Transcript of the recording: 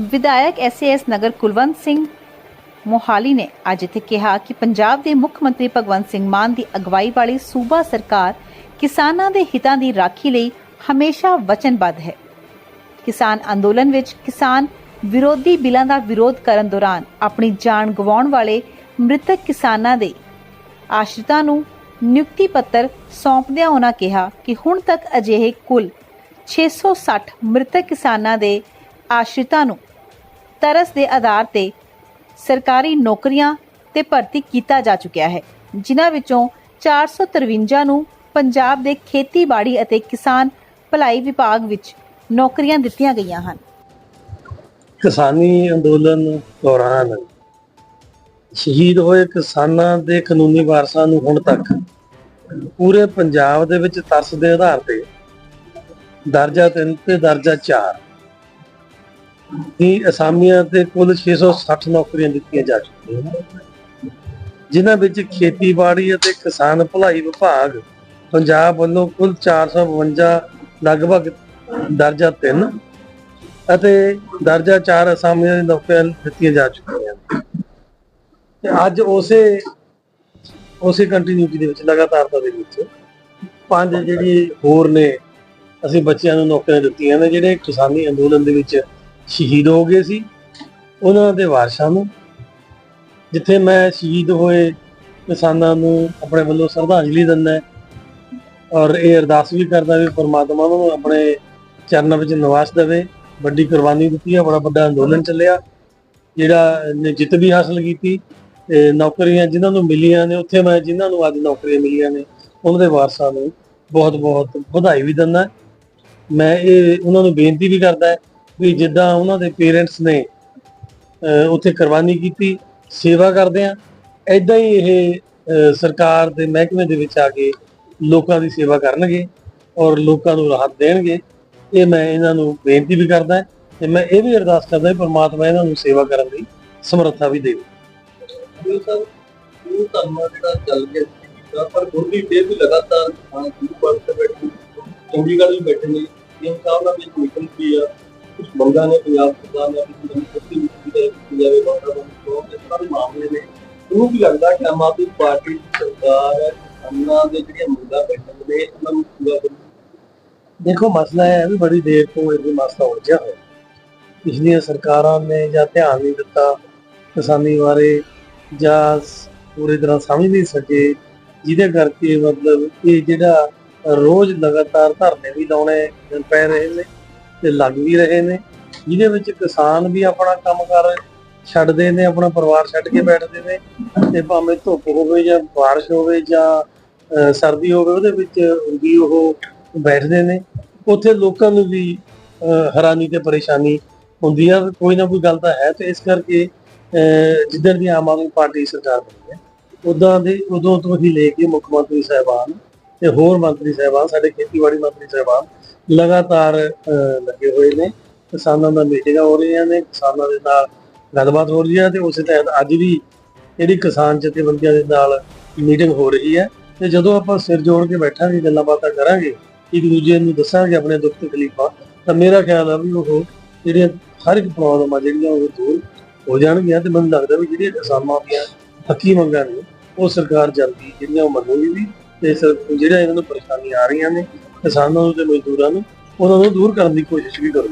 ਵਿਧਾਇਕ ਐਸਏਐਸ ਨਗਰ ਕੁਲਵੰਤ ਸਿੰਘ ਮੋਹਾਲੀ ਨੇ ਅੱਜ ਇੱਥੇ ਕਿਹਾ ਕਿ ਪੰਜਾਬ ਦੇ ਮੁੱਖ ਮੰਤਰੀ ਭਗਵੰਤ ਸਿੰਘ ਮਾਨ ਦੀ ਅਗਵਾਈ ਵਾਲੀ ਸੂਬਾ ਸਰਕਾਰ ਕਿਸਾਨਾਂ ਦੇ ਹਿੱਤਾਂ ਦੀ ਰਾਖੀ ਲਈ ਹਮੇਸ਼ਾ ਵਚਨਬੱਧ ਹੈ। ਕਿਸਾਨ ਅੰਦੋਲਨ ਵਿੱਚ ਕਿਸਾਨ ਵਿਰੋਧੀ ਬਿੱਲਾਂ ਦਾ ਵਿਰੋਧ ਕਰਨ ਦੌਰਾਨ ਆਪਣੀ ਜਾਨ ਗਵਾਉਣ ਵਾਲੇ ਮ੍ਰਿਤਕ ਕਿਸਾਨਾਂ ਦੇ ਆਸ਼ਰਿਤਾਂ ਨੂੰ ਨਿਯੁਕਤੀ ਪੱਤਰ ਸੌਂਪਦਿਆਂ ਉਹਨਾਂ ਕਿਹਾ ਕਿ ਹੁਣ ਤੱਕ ਅਜਿਹੇ ਕੁੱਲ 660 ਮ੍ਰਿਤਕ ਕਿਸਾਨਾਂ ਦੇ ਆਸ਼ਰਿਤਾਂ ਨੂੰ ਤਰਸ ਦੇ ਆਧਾਰ ਤੇ ਸਰਕਾਰੀ ਨੌਕਰੀਆਂ ਤੇ ਭਰਤੀ ਕੀਤਾ ਜਾ ਚੁੱਕਿਆ ਹੈ, ਜਿਨ੍ਹਾਂ ਵਿੱਚੋਂ 453 ਨੂੰ ਪੰਜਾਬ ਦੇ ਖੇਤੀਬਾੜੀ ਅਤੇ ਕਿਸਾਨ ਭਲਾਈ ਵਿਭਾਗ ਵਿੱਚ ਨੌਕਰੀਆਂ ਦਿੱਤੀਆਂ ਗਈਆਂ ਹਨ। ਕਿਸਾਨੀ ਅੰਦੋਲਨ ਦੌਰਾਨ ਸ਼ਹੀਦ ਹੋਏ ਕਿਸਾਨਾਂ ਦੇ ਕਾਨੂੰਨੀ ਵਾਰਸਾਂ ਨੂੰ ਹੁਣ ਤੱਕ ਪੂਰੇ ਪੰਜਾਬ ਦੇ ਵਿੱਚ ਤਰਸ ਦੇ ਆਧਾਰ ਤੇ ਦਰਜਾ 3 ਤੇ ਦਰਜਾ 4 ਦੀ ਅਸਾਮੀਆਂ ਤੇ ਕੁੱਲ 660 ਨੌਕਰੀਆਂ ਦਿੱਤੀਆਂ ਜਾ ਚੁੱਕੀਆਂ ਹਨ ਜਿਨ੍ਹਾਂ ਵਿੱਚ ਖੇਤੀਬਾੜੀ ਅਤੇ ਕਿਸਾਨ ਭਲਾਈ ਵਿਭਾਗ ਪੰਜਾਬ ਵੱਲੋਂ ਕੁੱਲ 452 ਲਗਭਗ ਦਰਜਾ 3 ਅਤੇ ਦਰਜਾ 4 ਅਸਾਮੀਆਂ ਦੀ ਨੌਕਰੀਆਂ ਦਿੱਤੀਆਂ ਜਾ ਚੁੱਕੀਆਂ ਹਨ ਤੇ ਅੱਜ ਉਸੇ ਉਸੇ ਕੰਟੀਨਿਊਟੀ ਦੇ ਵਿੱਚ ਲਗਾਤਾਰਤਾ ਦੇ ਵਿੱਚ ਪੰਜ ਜਿਹੜੀ ਹੋਰ ਨੇ, ਅਸੀਂ ਬੱਚਿਆਂ ਨੂੰ ਨੌਕਰੀਆਂ ਦਿੱਤੀਆਂ ਨੇ, ਜਿਹੜੇ ਕਿਸਾਨੀ ਅੰਦੋਲਨ ਦੇ ਵਿੱਚ ਸ਼ਹੀਦ ਹੋ ਗਏ ਸੀ ਉਹਨਾਂ ਦੇ ਵਾਰਸਾਂ ਨੂੰ, ਜਿੱਥੇ ਮੈਂ ਸ਼ਹੀਦ ਹੋਏ ਕਿਸਾਨਾਂ ਨੂੰ ਆਪਣੇ ਵੱਲੋਂ ਸ਼ਰਧਾਂਜਲੀ ਦਿੰਦਾ ਔਰ ਇਹ ਅਰਦਾਸ ਵੀ ਕਰਦਾ ਵੀ ਪਰਮਾਤਮਾ ਨੂੰ ਆਪਣੇ ਚਰਨਾਂ ਵਿੱਚ ਨਿਵਾਸ ਦੇਵੇ। ਵੱਡੀ ਕੁਰਬਾਨੀ ਦਿੱਤੀ ਹੈ ਬੜਾ ਵੱਡਾ ਅੰਦੋਲਨ ਚੱਲਿਆ, ਜਿਹੜਾ ਨੇ ਜਿੱਤ ਵੀ ਹਾਸਲ ਕੀਤੀ ਤੇ ਨੌਕਰੀਆਂ ਜਿਨ੍ਹਾਂ ਨੂੰ ਮਿਲੀਆਂ ਨੇ, ਉੱਥੇ ਮੈਂ ਜਿਨ੍ਹਾਂ ਨੂੰ ਅੱਜ ਨੌਕਰੀਆਂ ਮਿਲੀਆਂ ਨੇ, ਉਹਨਾਂ ਦੇ ਵਾਰਸਾਂ ਨੂੰ ਬਹੁਤ ਬਹੁਤ ਵਧਾਈ ਵੀ ਦਿੰਦਾ। ਮੈਂ ਇਹ, ਉਹਨਾਂ ਨੂੰ ਬੇਨਤੀ ਵੀ ਕਰਦਾ ਵੀ ਜਿੱਦਾਂ ਉਹਨਾਂ ਦੇ ਪੇਰੈਂਟਸ ਨੇ ਉੱਥੇ ਕੁਰਬਾਨੀ ਕੀਤੀ, ਸੇਵਾ ਕਰਦੇ ਆ। ਐਦਾਂ ਹੀ ਇਹ ਸਰਕਾਰ ਦੇ ਮਹਿਕਮੇ ਦੇ ਵਿੱਚ ਆ ਕੇ ਲੋਕਾਂ ਦੀ ਸੇਵਾ ਕਰਨਗੇ ਔਰ ਲੋਕਾਂ ਨੂੰ ਰਾਹਤ ਦੇਣਗੇ। ਇਹ ਮੈਂ ਇਹਨਾਂ ਨੂੰ ਬੇਨਤੀ ਵੀ ਕਰਦਾ ਤੇ ਮੈਂ ਇਹ ਵੀ ਅਰਦਾਸ ਕਰਦਾ ਕਿ ਪ੍ਰਮਾਤਮਾ ਇਹਨਾਂ ਨੂੰ ਸੇਵਾ ਕਰਨ ਦੀ ਸਮਰੱਥਾ ਵੀ ਦੇਵੇ। ਇਹ ਸਭ ਉਹ ਧਰਮਾ ਜਿਹੜਾ ਚੱਲ ਗਿਆ ਸੀ ਪਰ ਗੁਰਦੀ ਫੇਰ ਵੀ ਲਗਾਤਾਰ ਗੁਰੂ ਪੜ ਬੈਠੇ ਚੰਡੀਗੜ੍ਹ ਵੀ ਬੈਠੇ ਨੇ ਇਹ ਸਾਹਿਬ ਦਾ ਵੀ ਮੀਟਿੰਗ ਕੀ ਆ ਮੰਗਾਂ ਨੇ ਪੰਜਾਬ ਸਰਕਾਰ ਨੇ ਆਪਣੀ ਨਵੀਂ ਕੁਰਸੀ ਦੇ ਬਾਹਰ ਦਾ ਤੋਂ ਇਹ ਸਾਰੇ ਮਾਮਲੇ ਨੇ। ਉਹਨੂੰ ਵੀ ਲੱਗਦਾ ਕਿ ਆਮ ਆਦਮੀ ਪਾਰਟੀ ਦੀ ਸਰਕਾਰ ਅੰਨਾ ਦੇ ਜਿਹੜੀਆਂ ਮੁੱਦਾ ਬੈਠੇ ਨੇ ਉਹਨਾਂ ਨੂੰ ਪੂਰਾ ਦੇਖੋ, ਮਸਲਾ ਇਹ ਹੈ ਵੀ ਬੜੀ ਦੇਰ ਤੋਂ ਇਹ ਮਸਲਾ ਉਲਝਿਆ ਹੋਇਆ ਪਿਛਲੀਆਂ ਸਰਕਾਰਾਂ ਨੇ ਜਾਂ ਧਿਆਨ ਨਹੀਂ ਦਿੱਤਾ ਕਿਸਾਨੀ ਬਾਰੇ, ਜਾਂ ਪੂਰੀ ਤਰ੍ਹਾਂ ਸਮਝ ਨਹੀਂ ਸਕੇ, ਜਿਹਦੇ ਕਰਕੇ ਮਤਲਬ ਇਹ ਜਿਹੜਾ ਰੋਜ਼ ਲਗਾਤਾਰ ਧਰਨੇ ਵੀ ਲਾਉਣੇ ਪੈ ਰਹੇ ਨੇ ਤੇ ਲੱਗ ਵੀ ਰਹੇ ਨੇ ਜਿਹਦੇ ਵਿੱਚ ਕਿਸਾਨ ਵੀ ਆਪਣਾ ਕੰਮ ਕਰ ਛੱਡਦੇ ਨੇ ਆਪਣਾ ਪਰਿਵਾਰ ਛੱਡ ਕੇ ਬੈਠਦੇ ਨੇ ਤੇ ਭਾਵੇਂ ਧੁੱਪ ਹੋਵੇ ਜਾਂ ਬਾਰਿਸ਼ ਹੋਵੇ ਜਾਂ ਸਰਦੀ ਹੋਵੇ ਉਹਦੇ ਵਿੱਚ ਵੀ ਉਹ ਬੈਠਦੇ ਨੇ। ਉੱਥੇ ਲੋਕਾਂ ਨੂੰ ਵੀ ਹੈਰਾਨੀ ਤੇ ਪਰੇਸ਼ਾਨੀ ਹੁੰਦੀ ਆ ਕੋਈ ਨਾ ਕੋਈ ਗੱਲ ਤਾਂ ਹੈ ਤੇ ਇਸ ਕਰਕੇ ਅਹ, ਜਿੱਦਣ ਦੀ ਆਮ ਆਦਮੀ ਪਾਰਟੀ ਸਰਕਾਰ ਬਣੀ ਹੈ ਉਦਾਂ ਦੇ ਉਦੋਂ ਤੋਂ ਹੀ ਲੈ ਕੇ ਮੁੱਖ ਮੰਤਰੀ ਸਾਹਿਬਾਨ ਤੇ ਹੋਰ ਮੰਤਰੀ ਸਾਹਿਬਾਨ, ਸਾਡੇ ਖੇਤੀਬਾੜੀ ਮੰਤਰੀ ਸਾਹਿਬਾਨ ਲਗਾਤਾਰ ਲੱਗੇ ਹੋਏ ਨੇ। ਕਿਸਾਨਾਂ ਨਾਲ ਮੀਟਿੰਗਾਂ ਹੋ ਰਹੀਆਂ ਨੇ, ਕਿਸਾਨਾਂ ਦੇ ਨਾਲ ਗੱਲਬਾਤ ਹੋ ਰਹੀ ਹੈ ਤੇ ਉਸੇ ਤਹਿਤ ਅੱਜ ਵੀ ਜਿਹੜੀ ਕਿਸਾਨ ਜਥੇਬੰਦੀਆਂ ਦੇ ਨਾਲ ਮੀਟਿੰਗ ਹੋ ਰਹੀ ਹੈ। ਤੇ ਜਦੋਂ ਆਪਾਂ ਸਿਰ ਜੋੜ ਕੇ ਬੈਠਾਂਗੇ, ਗੱਲਾਂ ਬਾਤਾਂ ਕਰਾਂਗੇ, ਇੱਕ ਦੂਜੇ ਨੂੰ ਦੱਸਾਂਗੇ ਆਪਣੇ ਦੁੱਖ ਤਕਲੀਫਾਂ, ਤਾਂ ਮੇਰਾ ਖਿਆਲ ਆ ਵੀ ਉਹ ਜਿਹੜੀਆਂ ਹਰ ਇੱਕ ਪ੍ਰੋਬਲਮ ਆ ਜਿਹੜੀਆਂ ਉਹ ਦੂਰ ਹੋ ਜਾਣਗੀਆਂ ਤੇ ਮੈਨੂੰ ਲੱਗਦਾ ਵੀ ਜਿਹੜੀਆਂ ਕਿਸਾਨਾਂ ਦੀਆਂ ਹੱਕੀ ਮੰਗਾਂ ਨੇ, ਉਹ ਸਰਕਾਰ ਜਲਦੀ ਜਿਹੜੀਆਂ ਉਹ ਮੰਨੂਗੀ ਵੀ ਤੇ ਸਰ- ਜਿਹੜਾ ਇਹਨਾਂ ਨੂੰ ਪਰੇਸ਼ਾਨੀਆਂ ਆ ਰਹੀਆਂ ਨੇ, ਕਿਸਾਨਾਂ ਨੂੰ ਤੇ ਮਜ਼ਦੂਰਾਂ ਨੂੰ, ਉਹਨਾਂ ਨੂੰ ਦੂਰ ਕਰਨ ਦੀ ਕੋਸ਼ਿਸ਼ ਵੀ ਕਰੋ।